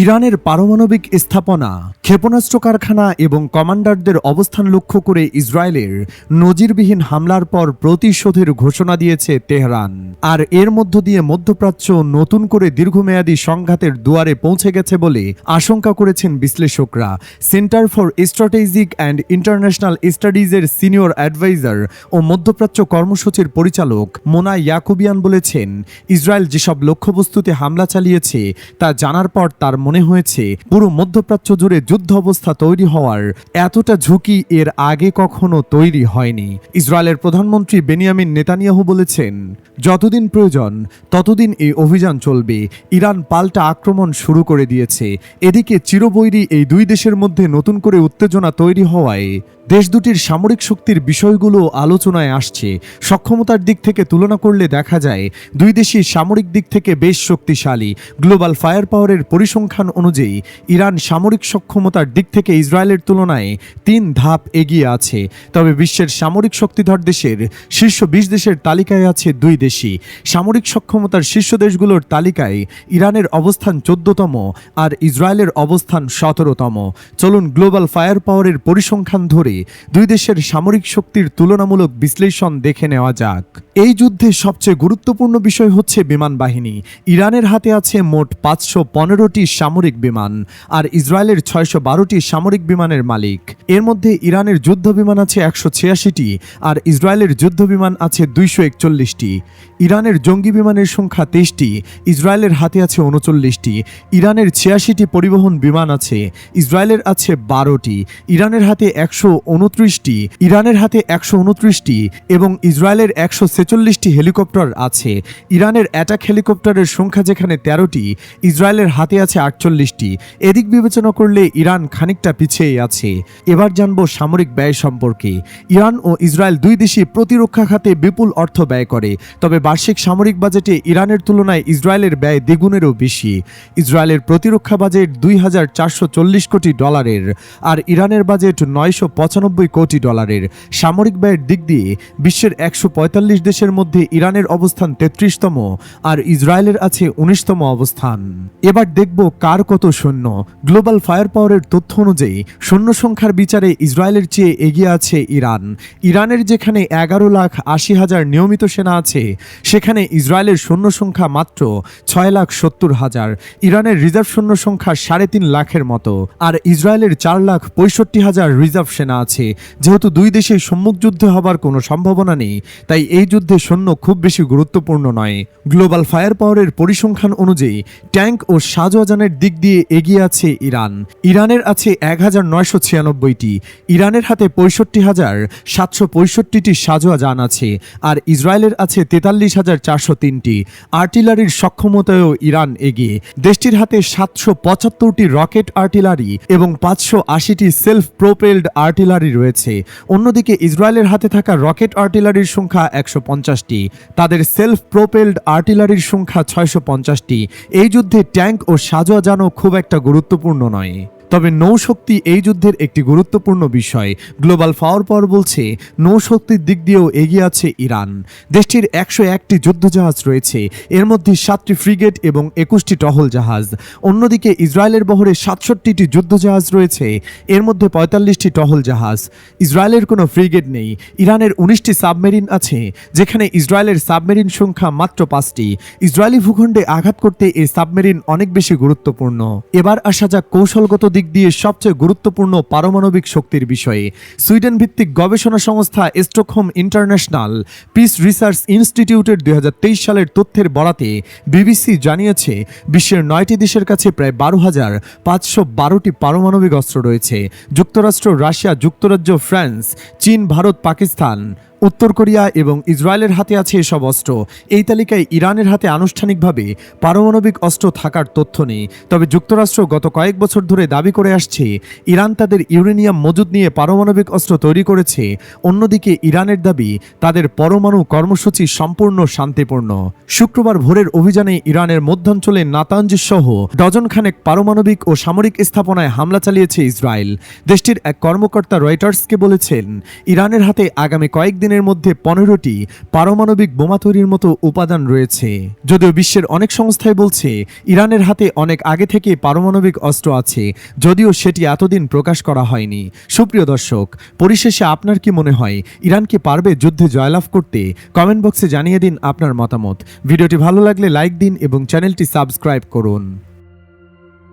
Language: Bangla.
ইরানের পারমাণবিক স্থাপনা, ক্ষেপণাস্ত্র কারখানা এবং কমান্ডারদের অবস্থান লক্ষ্য করে ইসরায়েলের নজিরবিহীন হামলার পর প্রতিশোধের ঘোষণা দিয়েছে তেহরান। আর এর মধ্য দিয়ে মধ্যপ্রাচ্য নতুন করে দীর্ঘমেয়াদী সংঘাতের দুয়ারে পৌঁছে গেছে বলে আশঙ্কা করেছেন বিশ্লেষকরা। Centre for strategic and international স্টাডিজের senior adviser ও মধ্যপ্রাচ্য কর্মসূচির পরিচালক মোনা ইয়াকুবিয়ান বলেছেন, ইসরায়েল যেসব লক্ষ্যবস্তুতে হামলা চালিয়েছে, তা জানার পর তার মনে হয়েছে, পুরো মধ্যপ্রাচ্য জুড়ে যুদ্ধ অবস্থা তৈরি হওয়ার এতটা ঝুঁকি এর আগে কখনো তৈরি হয়নি। ইসরায়েলের প্রধানমন্ত্রী বেনিয়ামিন নেতানিয়াহু বলেছেন, যতদিন প্রয়োজন, ততদিন এই অভিযান চলবে। ইরান পাল্টা আক্রমণ শুরু করে দিয়েছে। এদিকে চিরবৈরী এই দুই দেশের মধ্যে নতুন করে উত্তেজনা তৈরি হওয়ায় দেশ দুটির সামরিক শক্তির বিষয়গুলো আলোচনায় আসছে। সক্ষমতার দিক থেকে তুলনা করলে দেখা যায়, দুই দেশই সামরিক দিক থেকে বেশ শক্তিশালী। গ্লোবাল ফায়ার পাওয়ারের পরিসংখ্যান অনুযায়ী, ইরান সামরিক সক্ষমতার দিক থেকে ইসরায়েলের তুলনায় তিন ধাপ এগিয়ে আছে। তবে বিশ্বের সামরিক শক্তিধর দেশের শীর্ষ বিশ দেশের তালিকায় আছে দুই দেশই। সামরিক সক্ষমতার শীর্ষ দেশগুলোর তালিকায় ইরানের অবস্থান চোদ্দতম আর ইসরায়েলের অবস্থান সতেরোতম। চলুন গ্লোবাল ফায়ার পাওয়ারের পরিসংখ্যান ধরে দুই দেশের সামরিক শক্তির তুলনামূলক বিশ্লেষণ দেখে নেওয়া যাক। এই যুদ্ধে সবচেয়ে গুরুত্বপূর্ণ বিষয় হচ্ছে বিমান বাহিনী। ইরানের হাতে আছে মোট পাঁচশো পনেরোটি সামরিক বিমান আর ইসরায়েলের ছয়শো বারোটি সামরিক বিমানের মালিক। এর মধ্যে ইরানের যুদ্ধ বিমান আছে একশো ছিয়াশিটি আর ইসরায়েলের যুদ্ধ বিমান আছে দুইশো একচল্লিশটি। ইরানের জঙ্গি বিমানের সংখ্যা তেইশটি, ইসরায়েলের হাতে আছে উনচল্লিশটি, ইরানের ছিয়াশিটি পরিবহন বিমান আছে, ইসরায়েলের আছে বারোটি, ইরানের হাতে একশো উনত্রিশটি, ইরানের হাতে একশো উনত্রিশটি এবং ইসরায়েলের একশো ছেচল্লিশটি হেলিকপ্টার আছে। ইরানের অ্যাটাক হেলিকপ্টারের সংখ্যা যেখানে তেরোটি, ইসরায়েলের হাতে আছে আটচল্লিশটি। এদিক বিবেচনা করলে ইরান খানিকটা পিছিয়ে আছে। এবার জানব সামরিক ব্যয় সম্পর্কে। ইরান ও ইসরায়েল দুই দেশই প্রতিরক্ষা খাতে বিপুল অর্থ ব্যয় করে, তবে বার্ষিক সামরিক বাজেটে ইরানের তুলনায় ইসরায়েলের ব্যয় দ্বিগুণেরও বেশি। ইসরায়েলের প্রতিরক্ষা বাজেট দুই হাজার চারশো চল্লিশ কোটি ডলারের, আর ইরানের বাজেট নয়শো পঁচানব্বই কোটি ডলারের সামরিক ব্যয়ের দিক দিয়ে বিশ্বের একশো পঁয়তাল্লিশ দেশের মধ্যে ইরানের অবস্থান তেত্রিশতম আর ইসরায়েলের আছে উনিশতম অবস্থান। এবার দেখব কার কত সৈন্য। গ্লোবাল ফায়ার পাওয়ারের তথ্য অনুযায়ী সৈন্য সংখ্যার বিচারে ইসরায়েলের চেয়ে এগিয়ে আছে ইরান। ইরানের যেখানে এগারো লাখ আশি হাজার নিয়মিত সেনা আছে, সেখানে ইসরায়েলের সৈন্য সংখ্যা মাত্র ছয় লাখ সত্তর হাজার। ইরানের রিজার্ভ সৈন্য সংখ্যা সাড়ে তিন লাখের মতো, আর ইসরায়েলের চার লাখ পঁয়ষট্টি হাজার রিজার্ভ সেনা আছে। যেহেতু দুই দেশে সম্মুখ যুদ্ধে হবার কোনো সম্ভাবনা নেই, তাই এই যুদ্ধে সৈন্য খুব বেশি গুরুত্বপূর্ণ নয়। গ্লোবাল ফায়ার পাওয়ারের পরিসংখ্যান অনুযায়ী, ট্যাঙ্ক ও সাজোয়াজানের দিক দিয়ে এগিয়ে আছে ইরান। ইরানের আছে এক হাজার নয়শো ছিয়ানব্বইটি, ইরানের হাতে পঁয়ষট্টি হাজার, সাতশো পঁয়ষট্টিটি সাজোয়াজান আছে, আর ইসরায়েলের আছে তেতাল্লিশ হাজার চারশো তিনটি। আর্টিলারির সক্ষমতায়ও ইরান এগিয়ে। দেশটির হাতে সাতশো পঁচাত্তরটি রকেট আর্টিলারি এবং পাঁচশো আশিটি সেলফ প্রোপেলড আর্টিলারি রয়েছে। অন্যদিকে ইসরায়েলের হাতে থাকা রকেট আর্টিলারির সংখ্যা একশো পঞ্চাশটি। তাদের সেলফ প্রোপেলড আর্টিলারির সংখ্যা ছয়শো পঞ্চাশটি। এই যুদ্ধে ট্যাঙ্ক ও সাজোয়া যেন খুব একটা গুরুত্বপূর্ণ নয়। তবে নৌশক্তি এই যুদ্ধের একটি গুরুত্বপূর্ণ বিষয়। গ্লোবাল পাওয়ার পাওয়ার বলছে, নৌশক্তির দিক দিয়েও এগিয়ে আছে ইরান। দেশটির একশো একটি যুদ্ধজাহাজ রয়েছে, এর মধ্যে সাতটি ফ্রিগেট এবং একুশটি টহল জাহাজ অন্যদিকে ইসরায়েলের বহরে সাতষট্টিটি যুদ্ধজাহাজ রয়েছে, এর মধ্যে পঁয়তাল্লিশটি টহল জাহাজ ইসরায়েলের কোনো ফ্রিগেট নেই, ইরানের উনিশটি সাবমেরিন আছে, যেখানে ইসরায়েলের সাবমেরিন সংখ্যা মাত্র পাঁচটি। ইসরায়েলি ভূখণ্ডে আঘাত করতে এই সাবমেরিন অনেক বেশি গুরুত্বপূর্ণ। এবার আসা যাক কৌশলগত দিক দিয়ে সবচেয়ে গুরুত্বপূর্ণ পারমাণবিক শক্তির বিষয়ে। সুইডেন ভিত্তিক গবেষণা সংস্থা স্টকহোম ইন্টারন্যাশনাল পিস রিসার্চ ইনস্টিটিউটের দুই হাজার তেইশ সালের তথ্যের বরাতে বিবিসি জানিয়েছে, বিশ্বের নয়টি দেশের কাছে প্রায় বারো হাজার পাঁচশো বারোটি পারমাণবিক অস্ত্র রয়েছে। যুক্তরাষ্ট্র, রাশিয়া, যুক্তরাজ্য, ফ্রান্স, চীন, ভারত, পাকিস্তান উত্তর কোরিয়া এবং ইসরায়েলের হাতে আছে এসব অস্ত্র। এই তালিকায় ইরানের হাতে আনুষ্ঠানিকভাবে পারমাণবিক অস্ত্র থাকার তথ্য নেই। তবে যুক্তরাষ্ট্র গত কয়েক বছর ধরে দাবি করে আসছে, ইরান তাদের ইউরেনিয়াম মজুদ নিয়ে পারমাণবিক অস্ত্র তৈরি করেছে। অন্যদিকে ইরানের দাবি, তাদের পরমাণু কর্মসূচি সম্পূর্ণ শান্তিপূর্ণ। শুক্রবার ভোরের অভিযানে ইরানের মধ্যাঞ্চলে নাতাঞ্জ সহ ডজন খানেক পারমাণবিক ও সামরিক স্থাপনায় হামলা চালিয়েছে ইসরায়েল। দেশটির এক কর্মকর্তা রয়টার্সকে বলেছেন, ইরানের হাতে আগামী কয়েকদিন চেনের মধ্যে পনেরোটি পারমাণবিক বোমা তৈরির মতো উপাদান রয়েছে। যদিও বিশ্বের অনেক সংস্থাই বলছে, ইরানের হাতে অনেক আগে থেকে পারমাণবিক অস্ত্র আছে, যদিও সেটি এতদিন প্রকাশ করা হয়নি। সুপ্রিয় দর্শক, পরিশেষে আপনার কি মনে হয়, ইরান কি পারবে যুদ্ধে জয়লাভ করতে? কমেন্ট বক্সে জানিয়ে দিন আপনার মতামত। ভিডিওটি ভালো লাগলে লাইক দিন এবং চ্যানেলটি সাবস্ক্রাইব করুন।